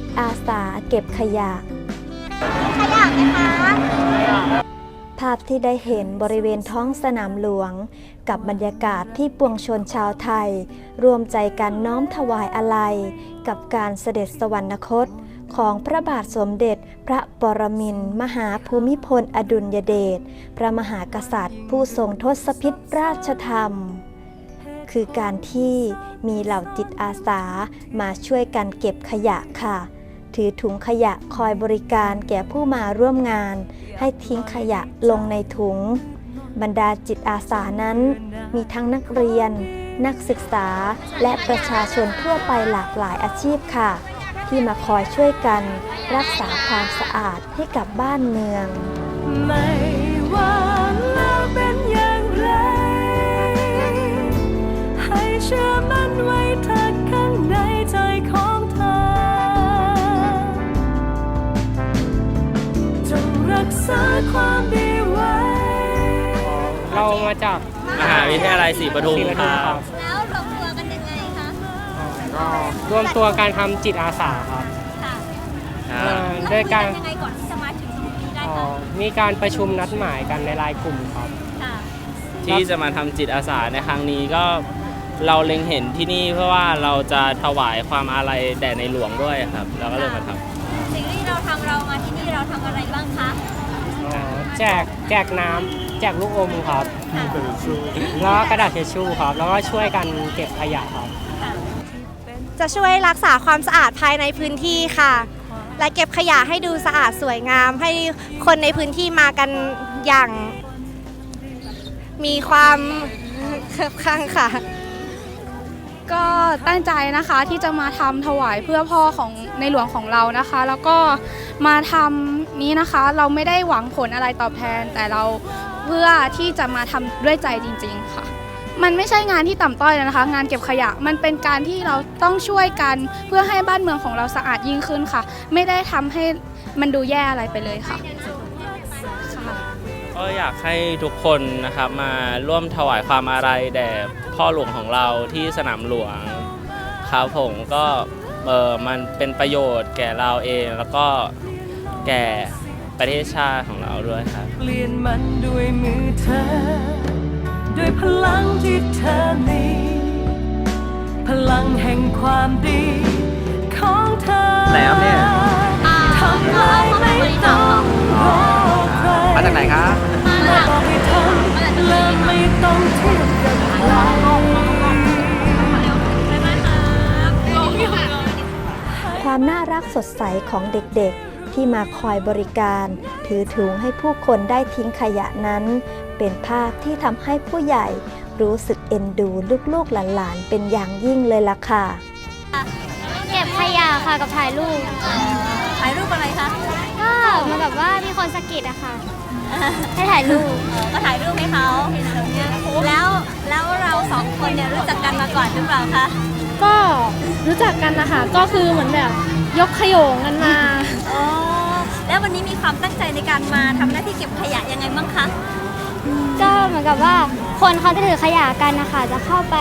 ตอาสาเก็บขยะ ขยะไหมคะ ภาพที่ได้เห็นบริเวณท้องสนามหลวง กับบรรยากาศที่ปวงชนชาวไทย รวมใจกันน้อมถวายอาลัยกับการเสด็จสวรรคต ของพระบาทสมเด็จพระปรมินทรมหาภูมิพลอดุลยเดชพระมหากษัตริย์ ผู้ทรงทศพิษราชธรรม คือการที่มีเหล่าจิตอาสามาช่วยกันเก็บขยะค่ะ ถือถุงขยะคอยบริการแก่ผู้มาร่วมงาน ให้ทิ้งขยะลงในถุง บรรดาจิตอาสานั้น มีทั้งนักเรียน นักศึกษาและประชาชนทั่วไปหลากหลายอาชีพค่ะ ที่มาคอยช่วยกันรักษาความสะอาดให้กับบ้านเมืองไม่ว่า ษาความดีไว้เรามาจากมหาวิทยาลัยศรีปทุมศรีปคทุมรัครับบแล้วรวมตัวกันยังไงคะก็รวมตัวการทำจิตอาสาครับค่ะครัเอ่บอแล้วด้วยคุยกากัรนยังไงก่อนที่จะมาถึงตรงนี้ได้เอ่คะอมีการประชุมนัดหมายกันในไลน์กลุ่มครับ ค่ะที่จะมาทำจิตอาสาในครั้งนี้ก็เราเล็งเห็นที่นี่เพื่อว่าเราจะถวายความอาลัยแด่ในหลวงด้วยครับ เราก็เลยมาทำสิ่งที่เราทำเรามาที่นี่เราทำอะไรบ้างคะ แจกแจกน้ำแจกลูกอมครับค่ะแล้วก็กระดาษเช็ดชู่ครับ แล้วก็ช่วยกันเก็บขยะครับ จะช่วยรักษาความสะอาดภายในพื้นที่ค่ะ และเก็บขยะให้ดูสะอาดสวยงาม ให้คนในพื้นที่มากันอย่าง มีความคับข้างค่ะ ก็ตั้งใจนะคะที่จะมาทำถวายเพื่อพ่อของในหลวงของเรานะคะ แล้วก็มาทำ นี้นะคะ เราไม่ได้หวังผลอะไรตอบแทน แต่เราเพื่อที่จะมาทำด้วยใจจริง ๆ ค่ะ มันไม่ใช่งานที่ต่ำต้อยนะคะ งานเก็บขยะมันเป็นการที่เราต้องช่วยกันเพื่อให้บ้านเมืองของเราสะอาดยิ่งขึ้นค่ะ ไม่ได้ทำให้มันดูแย่อะไรไปเลยค่ะค่ะ ก็อยากให้ทุกคนนะครับมาร่วมถวายความอาลัยแด่พ่อหลวงของเราที่สนามหลวงครับผมก็เออมันเป็นประโยชน์แก่เราเอง แล้วก็ แก่ประเทศชาติของเราด้วยครับ เปลี่ยนมันด้วยมือเธอ ด้วยพลังที่เธอมี พลังแห่งความดีของเธอแล้วเนี่ย ทำลายไม่ต้องรอใครมาจากไหนครับมาบอกให้ทำและไม่ต้องเทียบกับใครความน่ารักสดใสของเด็กๆ ที่มาคอยบริการ ถือถุงให้ผู้คนได้ทิ้งขยะนั้น เป็นภาพที่ทำให้ผู้ใหญ่รู้สึกเอ็นดูลูกๆหลานๆ เป็นอย่างยิ่งเลยล่ะค่ะ เก็บขยะค่ะกับถ่ายรูป ถ่ายรูปอะไรคะ ก็เหมือนกับว่ามีคนสะกิดอะค่ะ ให้ถ่ายรูป ก็ถ่ายรูปให้เขาแล้วแล้วเราสองคนเนี่ยรู้จักกันมาก่อนหรือเปล่าคะ ก็รู้จักกันนะคะ ก็คือเหมือนแบบยกขโยงกันมาอ๋อ แล้ววันนี้มีความตั้งใจในการมาทำหน้าที่เก็บขยะยังไงบ้างคะ ก็เหมือนกับว่าคนเขาจะถือขยะกันนะคะจะเข้าไป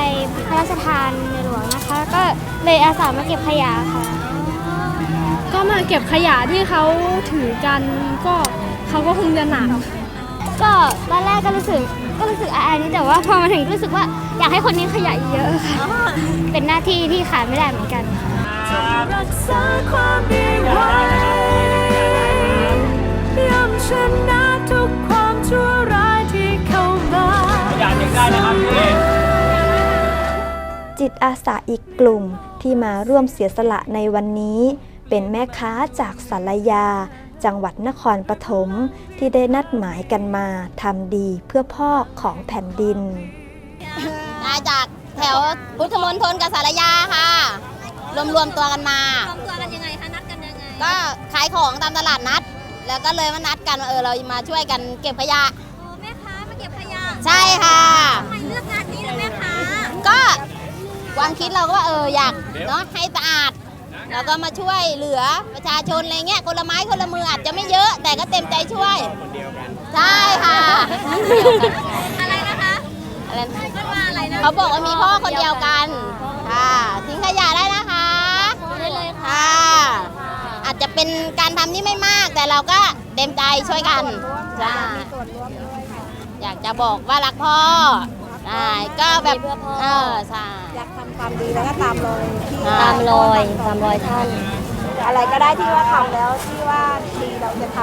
พระราชทานในหลวงนะคะ ก็เลยอาสามาเก็บขยะค่ะ ก็มาเก็บขยะที่เขาถือกันก็เขาก็คงจะหนัก ก็ตอนแรกก็รู้สึกก็รู้สึกอายนิดแต่ว่าพอมาถึงรู้สึกว่าอยากให้คนนี้ขยะเยอะค่ะเป็นหน้าที่ที่ขาดไม่ได้เหมือนกันรักษาความดี อาสาอีกกลุ่มที่มาร่วมเสียสละในวันนี้ เป็นแม่ค้าจากสารยา จังหวัดนครปฐมที่ได้นัดหมายกันมาทำดีเพื่อพ่อของแผ่นดิน มาจากแถวพุทธมณฑลกับสารยาค่ะ รวมรวมตัวกันมารวมตัวกันยังไงคะนัดกันยังไง ก็ขายของตามตลาดนัด แล้วก็เลยมานัดกันว่าเออเรามาช่วยกันเก็บขยะโอ้แม่ค้ามาเก็บขยะใช่ค่ะ ทำไมเลือกงานนี้ล่ะแม่ค้าก็ ความคิดเราก็ว่าเอออยากเนาะให้สะอาดแล้วก็มาช่วยเหลือประชาชนอะไรเงี้ยคนละไม้คนละมืออาจจะไม่เยอะแต่ก็เต็มใจช่วยใช่ค่ะ อะไรนะคะอะไรนะมันมาอะไรนะเขาบอกว่ามีพ่อคนเดียวกันค่ะทิ้งขยะได้นะคะได้เลยค่ะค่ะเป็นการทำที่ไม่มาก แต่เราก็เต็มใจช่วยกันใช่อยากจะบอกว่ารักพ่อ ใช่ก็แบบเออใช่อยากทำความดีแล้วก็ตามรอยที่ตามรอยตามรอยท่าน อะไรก็ได้ที่ว่าทำแล้วที่ว่าดีเราจะท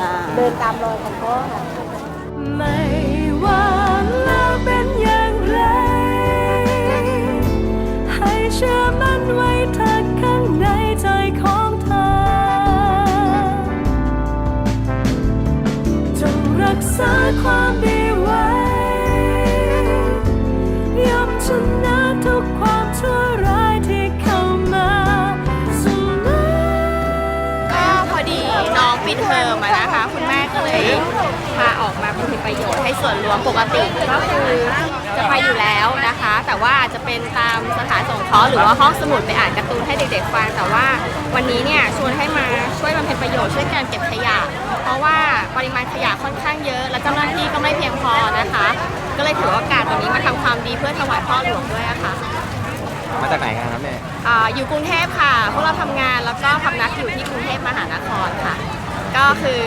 อ่าำเดินตามรอยของพ่อค่ะไม่ว่าแล้วเป็น ป็นประโยชน์ให้ส่วนรวมปกติก็คือจะไปอยู่แล้วนะคะ แต่ว่าอาจจะเป็นตามสถานสงเคราะห์หรือว่าห้องสมุดไปอ่านการ์ตูนให้เด็กๆฟังแต่ว่าวันนี้เนี่ยชวนให้มาช่วยบำเพ็ญประโยชน์ช่วยการเก็บขยะ เพราะว่าปริมาณขยะค่อนข้างเยอะ และเจ้าหน้าที่ก็ไม่เพียงพอนะคะ ก็เลยถือโอกาสวันนี้มาทำความดีเพื่อถวายพ่อหลวงด้วยอะค่ะมาจากไหนกันครับแม่อ่าอยู่กรุงเทพค่ะ พวกเราทำงานแล้วก็พำนักอยู่ที่กรุงเทพมหานครค่ะ ก็คือ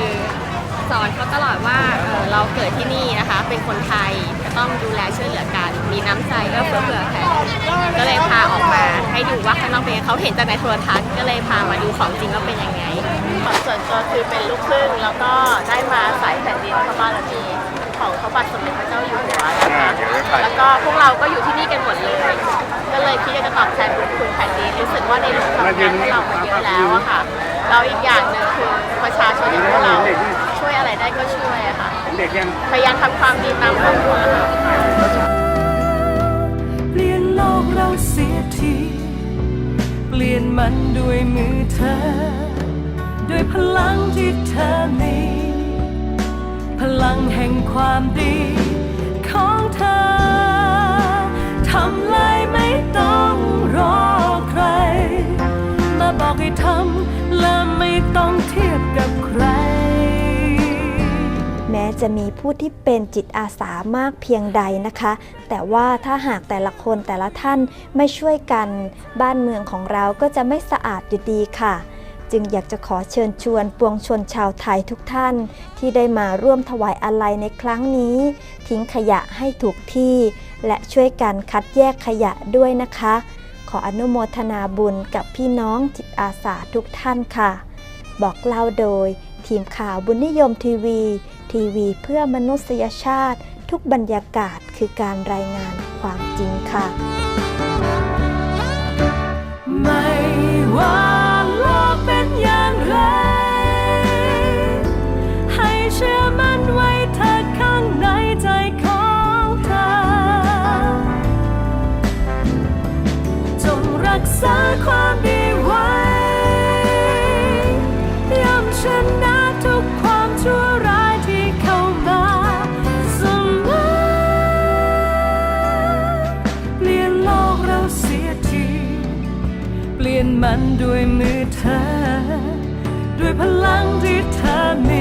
สอนเขาตลอดว่าเอ่อเราเกิดที่นี่นะคะ เป็นคนไทยก็ต้องดูแลช่วยเหลือกัน มีน้ำใจเอื้อเฟื้อเผื่อแผ่ก็เลยพาออกมาให้ดูว่าข้างนอกเป็นยังไงเขาเห็นจากในโทรทัศน์ก็เลยพามาดูของจริงว่าเป็นยังไง ของส่วนตัวคือเป็นลูกครึ่งแล้วก็ได้มาสายแผ่นดินพระบารมีของพระบาทสมเด็จพระเจ้าอยู่หัวนะคะแล้วก็พวกเราก็อยู่ที่นี่กันหมดเลย ก็เลยคิดจะตอบแทนบุญคุณแผ่นดินรู้สึกว่าในหลวงทำงานให้เรามาเยอะแล้วอะค่ะเราอีกอย่างหนึ่งคือประชาชนอย่างพวกเรา ช่วยอะไรได้ก็ช่วยอะค่ะพยายามทำความดีตามครอบครัวค่ะ เปลี่ยนโลกเราเสียที เปลี่ยนมันด้วยมือเธอ ด้วยพลังที่เธอมี พลังแห่งความดี จะมีผู้ที่เป็นจิตอาสามากเพียงใดนะคะ แต่ว่าถ้าหากแต่ละคนแต่ละท่านไม่ช่วยกัน บ้านเมืองของเราก็จะไม่สะอาดอยู่ดีค่ะ จึงอยากจะขอเชิญชวนปวงชนชาวไทยทุกท่าน ที่ได้มาร่วมถวายอาลัยในครั้งนี้ ทิ้งขยะให้ถูกที่ และช่วยกันคัดแยกขยะด้วยนะคะ ขออนุโมทนาบุญกับพี่น้องจิตอาสาทุกท่านค่ะ บอกเล่าโดยทีมข่าวบุญนิยมทีวี ทีวีเพื่อมนุษยชาติ ทุกบรรยากาศคือการรายงานความจริงค่ะันด้วยมือเธอ ด้วยพลังที่เธอมี